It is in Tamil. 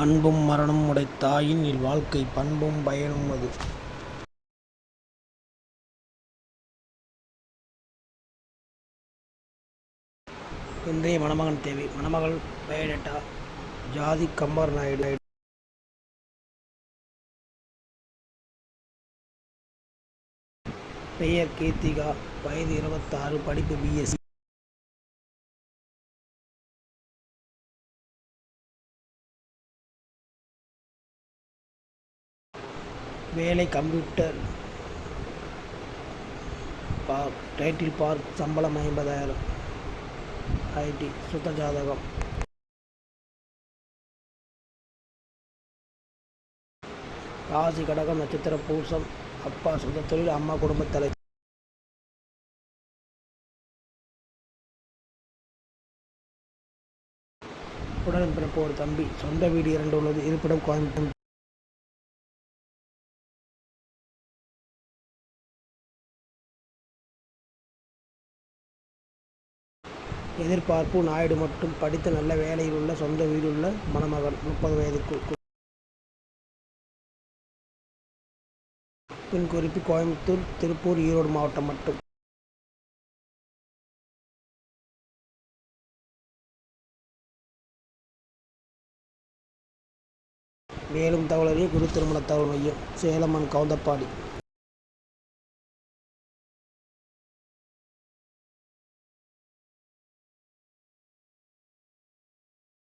அன்பும் மரணமும் உடைத்தாயின் இல்வாழ்க்கை பண்பும் பயனும் அது. இன்றைய மணமகன் தேவை. மணமகள் பயோடேட்டா ஜாதி கம்பர் நாயுடு. பெயர் கீர்த்திகா. வயது இருபத்தாறு. படிப்பு பிஎஸ்சி வேலை கம்ப்யூட்டர் பார்க் டைட்டில் பார்க் சம்பளம் ஐம்பதாயிரம். ஐடி சுத்த ஜாதகம். ராசி கடகம் நட்சத்திர பூசம் அப்பா சொந்த தொழில் அம்மா குடும்பத் தலை உடன்பிறப்பு ஒரு தம்பி சொந்த வீடு இரண்டு உள்ளது இருப்பிடம் கோயம்புத்தூர். எதிர்பார்ப்பு நாயுடு மட்டும் படித்து நல்ல வேலையில் உள்ள சொந்த வீடுள்ள மணமகன் முப்பது வயதுக்கு பின் குறிப்பு கோயம்புத்தூர் திருப்பூர் ஈரோடு மாவட்டம் மட்டும். மேலும் தகவலறிய குரு திருமண தகவல் மையம் சேலம் அண்ட் கவுந்தப்பாடி.